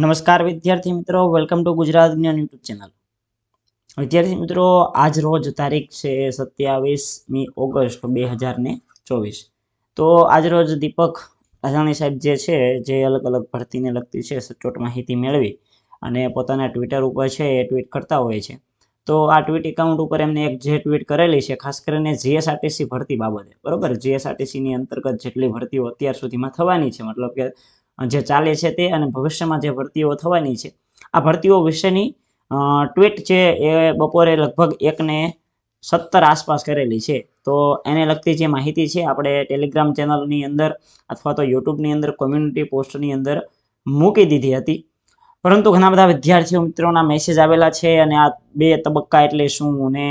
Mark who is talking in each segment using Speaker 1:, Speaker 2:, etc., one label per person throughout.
Speaker 1: નમસ્કાર વિદ્યાર્થી મિત્રો વેલકમ ટુ ગુજરાત જ્ઞાન યુટ્યુબ ચેનલ વિદ્યાર્થી મિત્રો, આજ રોજ તારીખ છે સત્યાવીસમી ઓગસ્ટ બે હજાર ને ચોવીસ. તો આજ રોજ દીપક અજાણી સાહેબ જે છે, જે અલગ અલગ ભરતીને લગતી છે, સચોટ માહિતી મેળવી અને પોતાના ટ્વિટર ઉપર છે એ ટ્વીટ કરતા હોય છે. તો આ ટ્વીટ એકાઉન્ટ ઉપર એમને એક જે ટ્વીટ કરેલી છે, ખાસ કરીને જીએસઆરટીસી ભરતી બાબતે. બરોબર? જીએસઆરટીસીની અંતર્ગત જેટલી ભરતીઓ અત્યાર સુધીમાં થવાની છે, મતલબ કે જે ચાલે છે તે અને ભવિષ્યમાં જે ભરતીઓ થવાની છે. આ ભરતીઓ વિશેની ટ્વીટ છે એ બપોરે લગભગ એકને સત્તર આસપાસ કરેલી છે. તો એને લગતી જે માહિતી છે, આપણે ટેલિગ્રામ ચેનલની અંદર અથવા તો યુટ્યુબની અંદર કોમ્યુનિટી પોસ્ટની અંદર મૂકી દીધી હતી. પરંતુ ઘણા બધા વિદ્યાર્થીઓ મિત્રોના મેસેજ આવેલા છે અને આ બે તબક્કા એટલે શું ને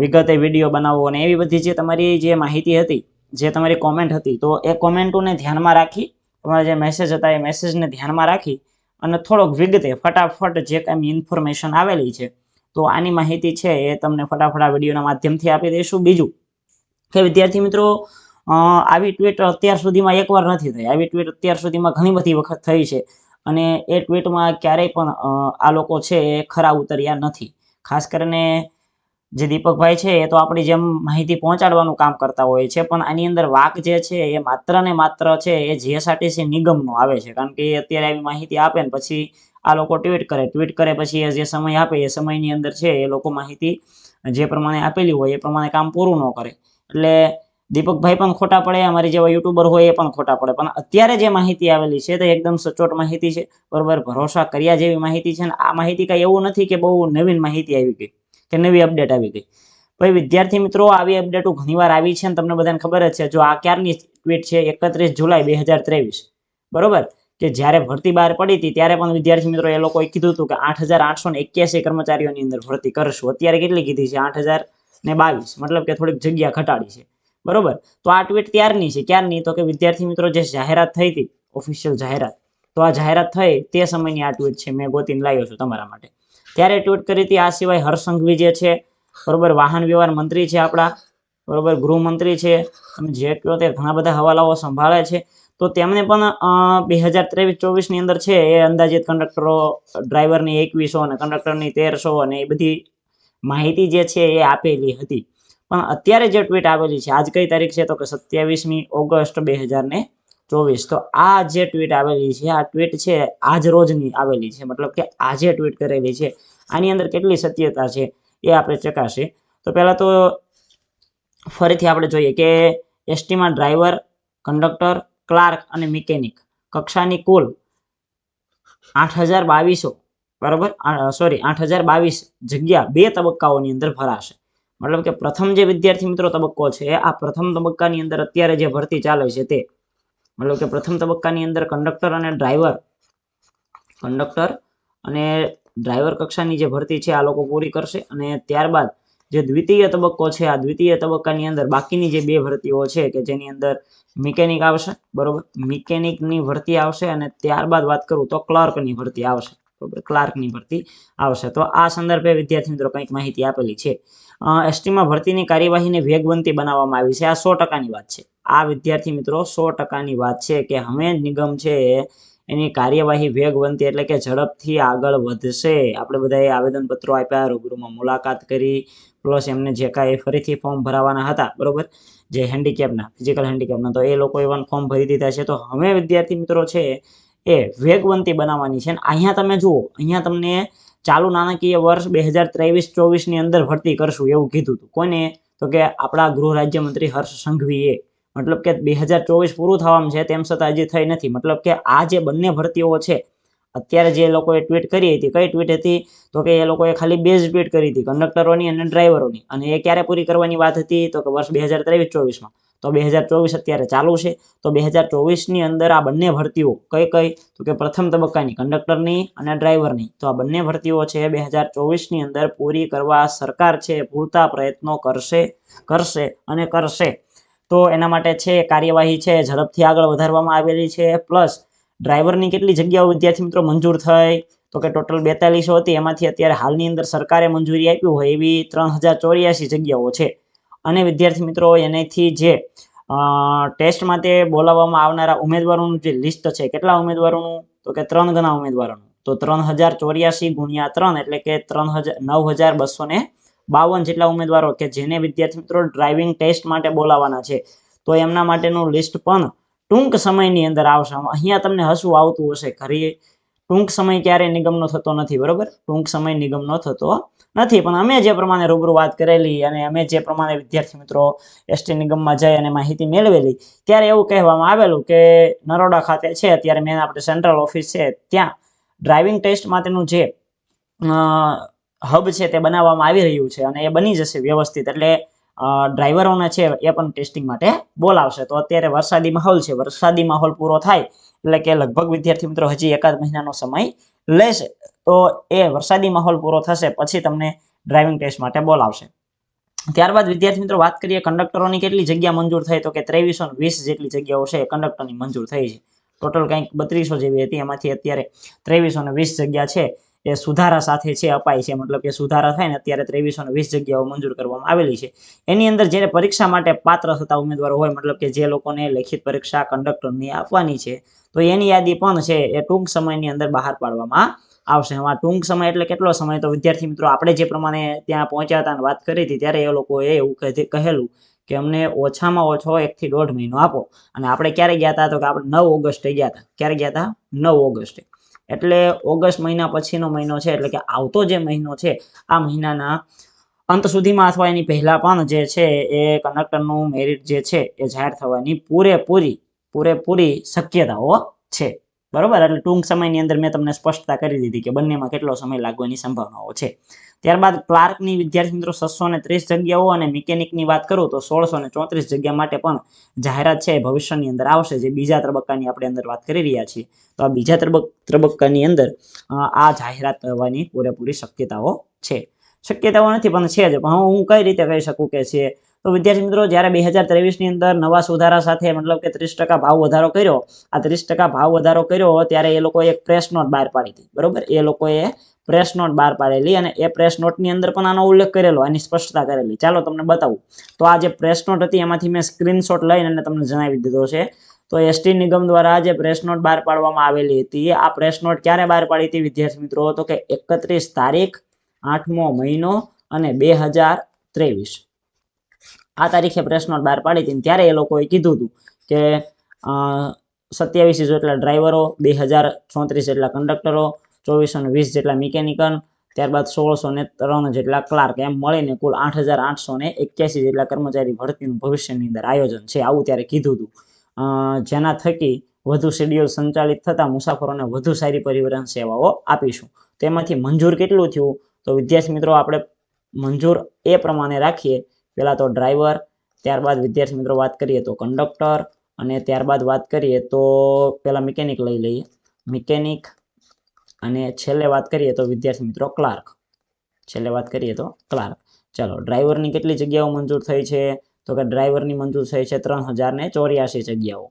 Speaker 1: વિગતે વીડિયો બનાવવો અને એવી બધી જે તમારી જે માહિતી હતી, જે તમારી કોમેન્ટ હતી, તો એ કોમેન્ટોને ધ્યાનમાં રાખી તમારા જે મેસેજ હતા, એ મેસેજને ધ્યાનમાં રાખી અને થોડોક વિગતે ફટાફટ જે કાંઈ ઇન્ફોર્મેશન આવેલી છે, તો આની માહિતી છે એ તમને ફટાફટ આ વિડીયોના માધ્યમથી આપી દઈશું. બીજું કે વિદ્યાર્થી મિત્રો આવી ટ્વીટ અત્યાર સુધીમાં એકવાર નથી થઈ. આવી ટ્વીટ અત્યાર સુધીમાં ઘણી બધી વખત થઈ છે અને એ ટ્વીટમાં ક્યારેય પણ આ લોકો છે એ ખરા ઉતર્યા નથી. ખાસ કરીને જે દીપકભાઈ છે, એ તો આપણી જેમ માહિતી પહોંચાડવાનું કામ કરતા હોય છે, પણ આની અંદર વાક જે છે, એ માત્ર ને માત્ર છે, એ જીએસઆરટીસી નિગમનો આવે છે, કારણ કે એ અત્યારે આવી માહિતી આપે ને પછી આ લોકો ટ્વીટ કરે ટ્વીટ કરે પછી એ જે સમય આપે, એ સમયની અંદર છે, એ લોકો માહિતી જે પ્રમાણે આપેલી હોય, એ પ્રમાણે કામ પૂરું ન કરે. એટલે દીપકભાઈ પણ ખોટા પડે, અમારી જેવા યુટ્યુબર હોય એ પણ ખોટા પડે, પણ અત્યારે જે માહિતી આવેલી છે, તે એકદમ સચોટ માહિતી છે, બરોબર, ભરોસા કર્યા જેવી માહિતી છે, ને આ માહિતી કાંઈ એવું નથી કે બહુ નવીન માહિતી આવી ગઈ. કે નવી અપડેટ આવી ગઈ. ભાઈ, વિદ્યાર્થી મિત્રો, આવી અપડેટો ઘણીવાર આવી છે અને તમને બધાને ખબર જ છે. જો આ ક્યારની ટ્વીટ છે? એકત્રીસ જુલાઈ બે હજાર ત્રેવીસ. બરોબર? કે જ્યારે ભરતી બહાર પડી હતી, ત્યારે પણ વિદ્યાર્થી મિત્રો એ લોકોએ કીધું હતું કે આઠ હજાર આઠસો એક્યાસી કર્મચારીઓની અંદર ભરતી કરશું. અત્યારે કેટલી કીધી છે? આઠ હજાર ને બાવીસ. મતલબ કે થોડીક જગ્યા ઘટાડી છે. બરોબર? તો આ ટ્વીટ ત્યારની છે? ક્યારની? તો કે વિદ્યાર્થી મિત્રો, જે જાહેરાત થઈ હતી ઓફિશિયલ જાહેરાત. તો આ જાહેરાત થઈ તે સમયની આ ટ્વીટ છે. મેં ગોતીને લાવ્યો છું તમારા માટે. ત્યારે ટ્વીટ કરી હતી, આ સિવાય હર્ષંઘવી જે છે, બરોબર, વાહન વ્યવહાર મંત્રી છે આપણા, બરોબર, ગૃહમંત્રી છે તમે જે કહો તે ઘણા બધા હવાલાઓ સંભાળે છે. તો તેમણે પણ બે હજાર ત્રેવીસ ચોવીસની અંદર છે એ અંદાજિત કંડક્ટરો, ડ્રાઈવરની એકવીસો અને કંડક્ટરની તેરસો અને એ બધી માહિતી જે છે એ આપેલી હતી. પણ અત્યારે જે ટ્વીટ આવેલી છે, આજ કઈ તારીખ છે? તો કે સત્યાવીસમી ઓગસ્ટ બે હજાર ને ચોવીસ. તો આ જે ટ્વીટ આવેલી છે, આ ટ્વીટ છે આજ રોજની આવેલી છે. મતલબ કે આજે ટ્વીટ કરેલી છે, આની અંદર કેટલી સત્યતા છે એ આપણે ચકાશે તો પહેલાં તો ફરીથી આપણે જોઈએ કે એસટીમાં ડ્રાઈવર, કંડક્ટર, ક્લાર્ક અને મિકેનિક કક્ષાની કુલ આઠ હજાર બાવીસો, બરાબર? સોરી, આઠ હજાર બાવીસ જગ્યા બે તબક્કાઓની અંદર ભરાશે. મતલબ કે પ્રથમ જે વિદ્યાર્થી મિત્રો તબક્કો છે, આ પ્રથમ તબક્કાની અંદર અત્યારે જે ભરતી ચાલે છે તે મતલબ કે પ્રથમ તબક્કાની અંદર કંડક્ટર અને ડ્રાઈવર કંડક્ટર અને ડ્રાઈવર કક્ષાની જે ભરતી છે આ લોકો પૂરી કરશે અને ત્યારબાદ જે દ્વિતીય તબક્કો છે આ દ્વિતીય તબક્કાની અંદર બાકીની જે બે ભરતીઓ છે કે જેની અંદર મિકેનિક આવશે, બરોબર? મિકેનિકની ભરતી આવશે અને ત્યારબાદ વાત કરું તો ક્લર્કની ભરતી આવશે. ક્લાર્કની ભરતી આવશે. તો આ સંદર્ભે વિદ્યાર્થી મિત્રો કંઈક માહિતી આપેલી છે. એસટીમાં ભરતીની કાર્યવાહીને વેગવંતી બનાવવામાં આવી છે. આ સો ટકાની વાત છે. આ વિદ્યાર્થી મિત્રો સો ટકાની વાત છે કે હવે નિગમ છે એની કાર્યવાહી વેગવંતી એટલે કે ઝડપથી આગળ વધશે. આપણે બધાએ આવેદનપત્રો આપ્યા, રૂબરૂમાં મુલાકાત કરી, પ્લસ એમને જે કાંઈ ફરીથી ફોર્મ ભરાવાના હતા, બરોબર? જે હેન્ડીકેપના ફિઝિકલ હેન્ડીકેપના તો એ લોકોએ પણ ફોર્મ ભરી દીધા છે. તો હવે વિદ્યાર્થી મિત્રો છે એ વેગવંતી બનાવવાની છે. અને અહીંયા તમે જુઓ, અહીંયા તમને ચાલુ નાણાકીય વર્ષ બે હજાર ત્રેવીસ ચોવીસની અંદર ભરતી કરશું એવું કીધું હતું. કોને તો કે આપણા ગૃહ રાજ્યમંત્રી હર્ષ સંઘવીએ. મતલબ કે બે હજાર ચોવીસ પૂરું થવાનું છે, તેમ છતાં હજી થઈ નથી. મતલબ કે આ જે બંને ભરતીઓ છે અત્યારે જે લોકોએ ટ્વીટ કરી હતી, કઈ ટ્વીટ હતી? તો કે એ લોકોએ ખાલી બે જ ટ્વીટ કરી હતી, કંડક્ટરોની અને ડ્રાઈવરોની. અને એ ક્યારે પૂરી કરવાની વાત હતી? તો કે વર્ષ બે હજાર ત્રેવીસ ચોવીસમાં. તો બે હજાર ચોવીસ અત્યારે ચાલુ છે. તો બે હજાર ચોવીસની અંદર આ બંને ભરતીઓ કઈ કઈ? તો કે પ્રથમ તબક્કાની કંડક્ટરની અને ડ્રાઈવરની. તો આ બંને ભરતીઓ છે બે હજાર ચોવીસની અંદર પૂરી કરવા સરકાર છે, પૂરતા પ્રયત્નો કરશે કરશે અને કરશે. તો એના માટે છે કાર્યવાહી છે, ઝડપથી આગળ વધારવામાં આવેલી છે. પ્લસ ડ્રાઈવરની કેટલી જગ્યાઓ વિદ્યાર્થી મિત્રો મંજૂર થઈ? તો કે ટોટલ બેતાલીસો હતી. એમાંથી અત્યારે હાલની અંદર સરકારે મંજૂરી આપ્યું હોય એવી ત્રણ હજાર ચોર્યાસી જગ્યાઓ છે. અને વિદ્યાર્થી મિત્રો એનાથી જે ટેસ્ટ માટે બોલાવવામાં આવનારા ઉમેદવારોનું જે લિસ્ટ છે, કેટલા ઉમેદવારોનું? તો કે ત્રણ ગણા ઉમેદવારોનું. તો ત્રણ હજાર ચોર્યાસી ગુણ્યા ત્રણ એટલે કે ત્રણ હજાર નવ હજાર બસો બાવન જેટલા ઉમેદવારો કે જેને વિદ્યાર્થી મિત્રો ડ્રાઇવિંગ ટેસ્ટ માટે બોલાવવાના છે. તો એમના માટેનું લિસ્ટ પણ ટૂંક સમયની અંદર આવશે. અહીંયા તમને હસવું આવતું હશે ખરી ટૂંક સમય ક્યારેય નિગમનો થતો નથી, બરોબર? ટૂંક સમય નિગમનો થતો નથી. પણ અમે જે પ્રમાણે રૂબરૂ વાત કરેલી અને અમે જે પ્રમાણે વિદ્યાર્થી મિત્રો એસટી નિગમમાં જઈ અને માહિતી મેળવેલી, ત્યારે એવું કહેવામાં આવેલું કે નરોડા ખાતે છે, અત્યારે મેન આપણે સેન્ટ્રલ ઓફિસ છે, ત્યાં ડ્રાઇવિંગ ટેસ્ટ માટેનું જે હબ છે તે બનાવવામાં આવી રહ્યું છે અને એ બની જશે વ્યવસ્થિત. એટલે ડ્રાઈવરોને છે એ પણ ટેસ્ટિંગ માટે બોલાવશે. તો અત્યારે વરસાદી માહોલ છે. વરસાદી માહોલ પૂરો થાય એટલે કે લગભગ વિદ્યાર્થી મિત્રો હજી એકાદ મહિનાનો સમય લેશે. તો એ વરસાદી માહોલ પૂરો થશે પછી તમને ડ્રાઇવિંગ ટેસ્ટ માટે બોલાવશે. ત્યારબાદ વિદ્યાર્થી મિત્રો વાત કરીએ કંડક્ટરોની કેટલી જગ્યા મંજૂર થઈ. તો કે ત્રેવીસો વીસ જેટલી જગ્યાઓ છે કંડક્ટરની મંજૂર થઈ છે. ટોટલ કંઈક બત્રીસો જેવી હતી. એમાંથી અત્યારે ત્રેવીસો વીસ જગ્યા છે. એ સુધારા સાથે છે, અપાય છે. મતલબ કે સુધારા થાય ને અત્યારે ત્રેવીસો ને વીસ જગ્યાઓ મંજૂર કરવામાં આવેલી છે. એની અંદર જ્યારે પરીક્ષા માટે પાત્ર થતા ઉમેદવારો હોય, મતલબ કે જે લોકોને લેખિત પરીક્ષા કંડક્ટરની આપવાની છે, તો એની યાદી પણ છે, એ ટૂંક સમયની અંદર બહાર પાડવામાં આવશે. એમાં ટૂંક સમય એટલે કેટલો સમય? તો વિદ્યાર્થી મિત્રો, આપણે જે પ્રમાણે ત્યાં પહોંચ્યા હતા અને વાત કરી હતી, ત્યારે એ લોકોએ એવું કહે- કહેલું કે અમને ઓછામાં ઓછો એકથી દોઢ મહિનો આપો. અને આપણે ક્યારે ગયા હતા? તો કે આપણે નવ ઓગસ્ટે ગયા હતા. ક્યારે ગયા હતા? નવ ઓગસ્ટે. એટલે ઓગસ્ટ મહિના પછીનો મહિનો છે, એટલે કે આવતો જે મહિનો છે, આ મહિનાના અંત સુધીમાં અથવા એની પહેલા પણ જે છે એ કંડક્ટરનું મેરિટ જે છે એ જાહેર થવાની પૂરેપૂરી પૂરેપૂરી શક્યતાઓ છે. બરોબર? એટલે ટૂંક સમયની અંદર મેં તમને સ્પષ્ટતા કરી દીધી કે બંનેમાં કેટલો સમય લાગવાની સંભાવનાઓ છે. ત્યારબાદ ક્લાર્કની વિદ્યાર્થી મિત્રો છસો ને ત્રીસ જગ્યાઓ અને મિકેનિકની વાત કરું તો સોળસો ને ચોત્રીસ જગ્યા માટે પણ જાહેરાત છે ભવિષ્યની અંદર આવશે, જે બીજા તબક્કાની આપણે અંદર વાત કરી રહ્યા છીએ. તો આ બીજા તબક- તબક્કાની અંદર આ જાહેરાત થવાની પૂરેપૂરી શક્યતાઓ છે. શક્યતાઓ નથી, પણ છે જ. હું કઈ રીતે કહી શકું કે છે? તો વિદ્યાર્થી મિત્રો, જ્યારે બે હજાર ત્રેવીસની અંદર નવા સુધારા સાથે મતલબ કે ત્રીસ ટકા ભાવ વધારો કર્યો, આ ત્રીસ ટકા ભાવ વધારો કર્યો ત્યારે એ લોકોએ એક પ્રેસ નોટ બહાર પાડી હતી, બરોબર? એ લોકોએ પ્રેસ નોટ બહાર પાડેલી અને એ પ્રેસ નોટની અંદર પણ આનો ઉલ્લેખ કરેલો, આની સ્પષ્ટતા કરેલી. ચાલો તમને બતાવું. તો આ જે પ્રેસ નોટ હતી એમાંથી મેં સ્ક્રીનશોટ લઈને અને તમને જણાવી દીધો છે. તો એસટી નિગમ દ્વારા જે પ્રેસ નોટ બહાર પાડવામાં આવેલી હતી, આ પ્રેસ નોટ ક્યારે બહાર પાડી હતી વિદ્યાર્થી મિત્રો? તો કે એકત્રીસ તારીખ આઠમો મહિનો અને બે હજાર ત્રેવીસ. આ તારીખે પ્રેસ નોટ બહાર પાડી હતી ત્યારે એ લોકોએ કીધું હતું કે સત્યાવીસ જેટલા ડ્રાઈવરો, બે હજાર ચોત્રીસ જેટલા કંડક્ટરો, ચોવીસો ને વીસ જેટલા મિકેનિકલ ત્યારબાદ સોળસો ને ત્રણ જેટલા ક્લાર્ક. એમ મળીને કુલ આઠ હજાર આઠસો ને એક્યાસી જેટલા કર્મચારી ભરતીનું ભવિષ્યની અંદર આયોજન છે આવું ત્યારે કીધું હતું. જેના થકી વધુ શેડ્યુલ સંચાલિત થતા મુસાફરોને વધુ સારી પરિવહન સેવાઓ આપીશું. તેમાંથી મંજૂર કેટલું થયું? તો વિદ્યાર્થી મિત્રો, આપણે મંજૂર એ પ્રમાણે રાખીએ પહેલાં તો ડ્રાઈવર ત્યારબાદ વિદ્યાર્થી મિત્રો વાત કરીએ તો કંડક્ટર અને ત્યારબાદ વાત કરીએ તો પહેલાં મિકેનિક લઈ લઈએ. મિકેનિક અને છેલ્લે વાત કરીએ તો વિદ્યાર્થી મિત્રો ક્લાર્ક છેલ્લે વાત કરીએ તો ક્લાર્ક ચાલો ડ્રાઈવરની કેટલી જગ્યાઓ મંજૂર થઈ છે? તો કે ડ્રાઈવરની મંજૂર થઈ છે ત્રણ હજાર ને ચોર્યાસી જગ્યાઓ.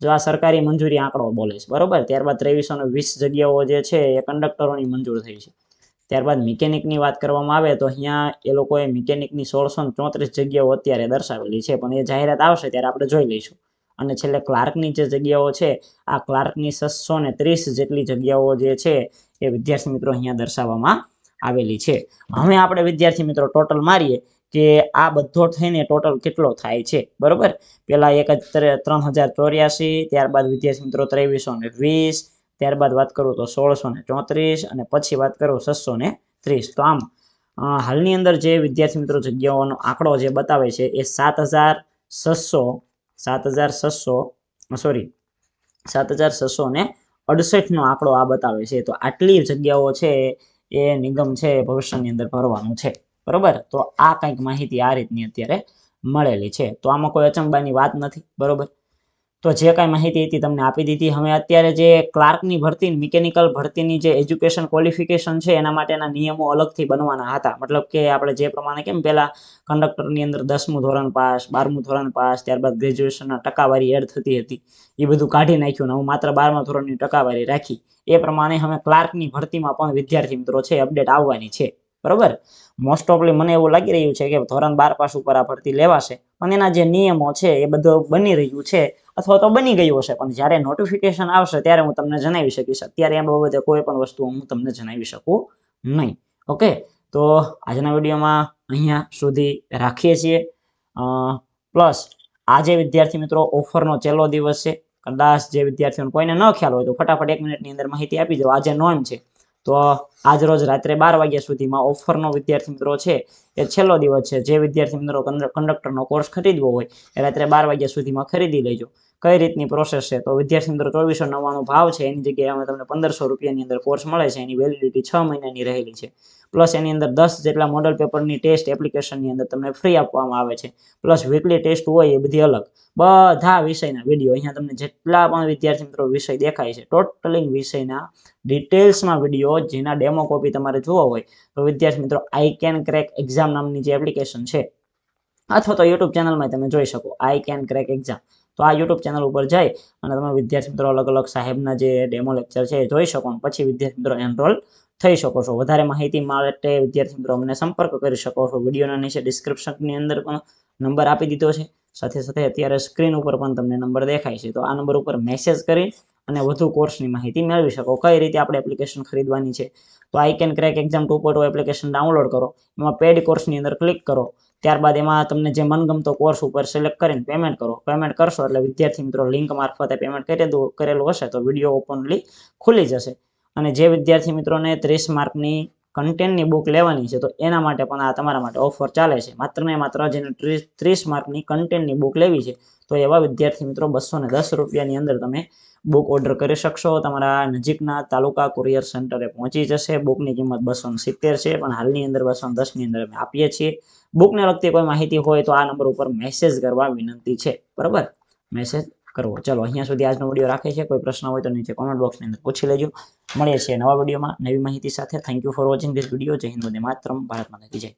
Speaker 1: જો આ સરકારી મંજૂરી આંકડો બોલે છે, બરોબર? ત્યારબાદ ત્રેવીસો વીસ જગ્યાઓ જે છે એ કંડક્ટરોની મંજૂર થઈ છે. ત્યારબાદ મિકેનિકની વાત કરવામાં આવે તો અહીંયા એ લોકોએ મિકેનિકની સોળસો ચોત્રીસ જગ્યાઓ અત્યારે દર્શાવેલી છે. પણ એ જાહેરાત આવશે ત્યારે આપણે જોઈ લઈશું. અને છેલ્લે ક્લાર્કની જે જગ્યાઓ છે, આ ક્લાર્કની છસો ને ત્રીસ જેટલી જગ્યાઓ જે છે એ વિદ્યાર્થી મિત્રો અહીંયા દર્શાવવામાં આવેલી છે. હવે આપણે વિદ્યાર્થી મિત્રો ટોટલ મારીએ કે આ બધો થઈને ટોટલ કેટલો થાય છે. બરોબર? પેલા એક જ ત્રે- ત્રણ હજાર ચોર્યાસી, ત્યારબાદ વિદ્યાર્થી મિત્રો ત્રેવીસો ને વીસ ત્યારબાદ વાત કરું તો સોળસો ને ચોત્રીસ અને પછી વાત કરું છસો ને ત્રીસ. તો આમ હાલની અંદર જે વિદ્યાર્થી મિત્રો જગ્યાઓનો આંકડો જે બતાવે છે એ સાત હજાર છસો, સાત હજાર છસો, સોરી, સાત હજાર છસો ને અડસઠનો આંકડો આ બતાવે છે. તો આટલી જગ્યાઓ છે એ નિગમ છે ભવિષ્યની અંદર ભરવાનું છે. બરોબર? તો આ કંઈક માહિતી આ રીતની અત્યારે મળેલી છે. તો આમાં કોઈ અચંબાની વાત નથી. બરોબર? તો જે કાંઈ માહિતી હતી તમને આપી દીધી. હવે અત્યારે જે ક્લાર્કની ભરતી મિકેનિકલ ભરતીની જે એજ્યુકેશન ક્વોલિફિકેશન છે, એના માટેના નિયમો અલગથી બનવાના હતા. મતલબ કે આપણે જે પ્રમાણે કેમ પહેલાં કંડક્ટરની અંદર દસમું ધોરણ પાસ, બારમું ધોરણ પાસ, ત્યારબાદ ગ્રેજ્યુએશનના ટકાવારી એડ થતી હતી. એ બધું કાઢી નાખ્યું ને હું માત્ર બારમા ધોરણની ટકાવારી રાખી. એ પ્રમાણે હવે ક્લાર્કની ભરતીમાં પણ વિદ્યાર્થી મિત્રો છે, અપડેટ આવવાની છે. બરોબર? મોસ્ટ ઓફલી મને એવું લાગી રહ્યું છે કે ધોરણ બાર પાસ ઉપર આ ભરતી લેવાશે. પણ એના જે નિયમો છે એ બધું બની રહ્યું છે અથવા તો બની ગયું હશે. પણ જ્યારે નોટિફિકેશન આવશે ત્યારે હું તમને જણાવી શકીશ. અત્યારે આ બાબતે કોઈ પણ વસ્તુ હું તમને જણાવી શકું નહીં. ઓકે તો આજના વિડીયોમાં અહીંયા સુધી રાખીએ છીએ. પ્લસ આજે વિદ્યાર્થી મિત્રો ઓફરનો છેલ્લો દિવસ છે. કદાચ જે વિદ્યાર્થીઓને કોઈને ન ખ્યાલ હોય તો ફટાફટ એક મિનિટની અંદર માહિતી આપી દો. આજે નોન છે. તો આજ રોજ રાત્રે બાર વાગ્યા સુધીમાં ઓફરનો વિદ્યાર્થી મિત્રો છે, એ છેલ્લો દિવસ છે, જે વિદ્યાર્થી મિત્રો કંડક્ટરનો કોર્સ ખરીદવો હોય, એ રાત્રે બાર વાગ્યા સુધીમાં ખરીદી લેજો. કઈ રીતની પ્રોસેસ છે? તો વિદ્યાર્થી મિત્રો ચોવીસો નવ્વાણું ભાવ છે, એની જગ્યાએ અમે તમને પંદરસો રૂપિયાની અંદર કોર્સ મળે છે, એની વેલિડિટી છ મહિનાની રહેલી છે. પ્લસ એની અંદર દસ જેટલા મોડલ પેપરની ટેસ્ટ એપ્લિકેશનની અંદર તમને ફ્રી આપવામાં આવે છે. પ્લસ વીકલી ટેસ્ટ હોય એ બધી અલગ. બધા વિષયના વીડિયો અહીંયા તમને જેટલા પણ વિદ્યાર્થી મિત્રો વિષય દેખાય છે ટોટલિંગ વિષયના ડિટેલ્સમાં વીડિયો જેના ડેમો કોપી તમારે જોવો હોય, તો વિદ્યાર્થી મિત્રો આઈ કેન ક્રેક એક્ઝામ નામની જે એપ્લિકેશન છે, અથવા તો યુટ્યુબ ચેનલમાં તમે જોઈ શકો આઈ કેન ક્રેક એક્ઝામ તો આ યુટ્યુબ ચેનલ ઉપર જઈ અને તમે વિદ્યાર્થી મિત્રો અલગ અલગ સાહેબના જે ડેમો લેક્ચર છે એ જોઈ શકો પછી વિદ્યાર્થી મિત્રો એનરોલ થઈ શકો છો. વધારે માહિતી માટે વિદ્યાર્થી મિત્રો અમને સંપર્ક કરી શકો છો. વિડીયોના નીચે ડિસ્ક્રિપ્શનની અંદર પણ નંબર આપી દીધો છે. સાથે સાથે અત્યારે સ્ક્રીન ઉપર પણ તમને નંબર દેખાય છે. તો આ નંબર ઉપર મેસેજ કરી અને વધુ કોર્સની માહિતી મેળવી શકો. કઈ રીતે આપણે એપ્લિકેશન ખરીદવાની છે? તો I can crack exam two પોટો એપ્લિકેશન ડાઉનલોડ કરો. એમાં પેડ કોર્સની અંદર ક્લિક કરો. ત્યારબાદ એમાં તમને જે મનગમતો કોર્સ ઉપર સિલેક્ટ કરીને પેમેન્ટ કરો. પેમેન્ટ કરશો એટલે વિદ્યાર્થી મિત્રો લિંક મારફતે પેમેન્ટ કરી દો કરેલું હશે. તો વીડિયો ઓપનલી ખુલી જશે. અને જે વિદ્યાર્થી મિત્રોને ત્રીસ માર્કની કન્ટેન્ટની બુક લેવાની છે, તો એના માટે પણ આ તમારા માટે ઓફર ચાલે છે. માત્ર ને માત્ર જેને ત્રીસ ત્રીસ માર્કની કન્ટેન્ટની બુક લેવી છે, તો એવા વિદ્યાર્થી મિત્રો બસો ને દસ રૂપિયાની અંદર તમે બુક ઓર્ડર કરી શકશો. તમારા નજીકના તાલુકા કુરિયર સેન્ટરે પહોંચી જશે. બુકની કિંમત બસો સિત્તેર છે, પણ હાલની અંદર બસો દસની અંદર અમે આપીએ છીએ. બુકને લગતી કોઈ માહિતી હોય તો આ નંબર ઉપર મેસેજ કરવા વિનંતી છે. બરાબર? મેસેજ કરવો. ચલો, અહીંયા સુધી આજનો વીડિયો રાખે છે. કોઈ પ્રશ્ન હોય તો નીચે કોમેન્ટ બોક્સની અંદર પૂછી લેજો. મળીએ છીએ નવા વિડીયોમાં નવી માહિતી સાથે. Thank you for watching this video Jai Hind, Vande માતરમ. ભારત જય.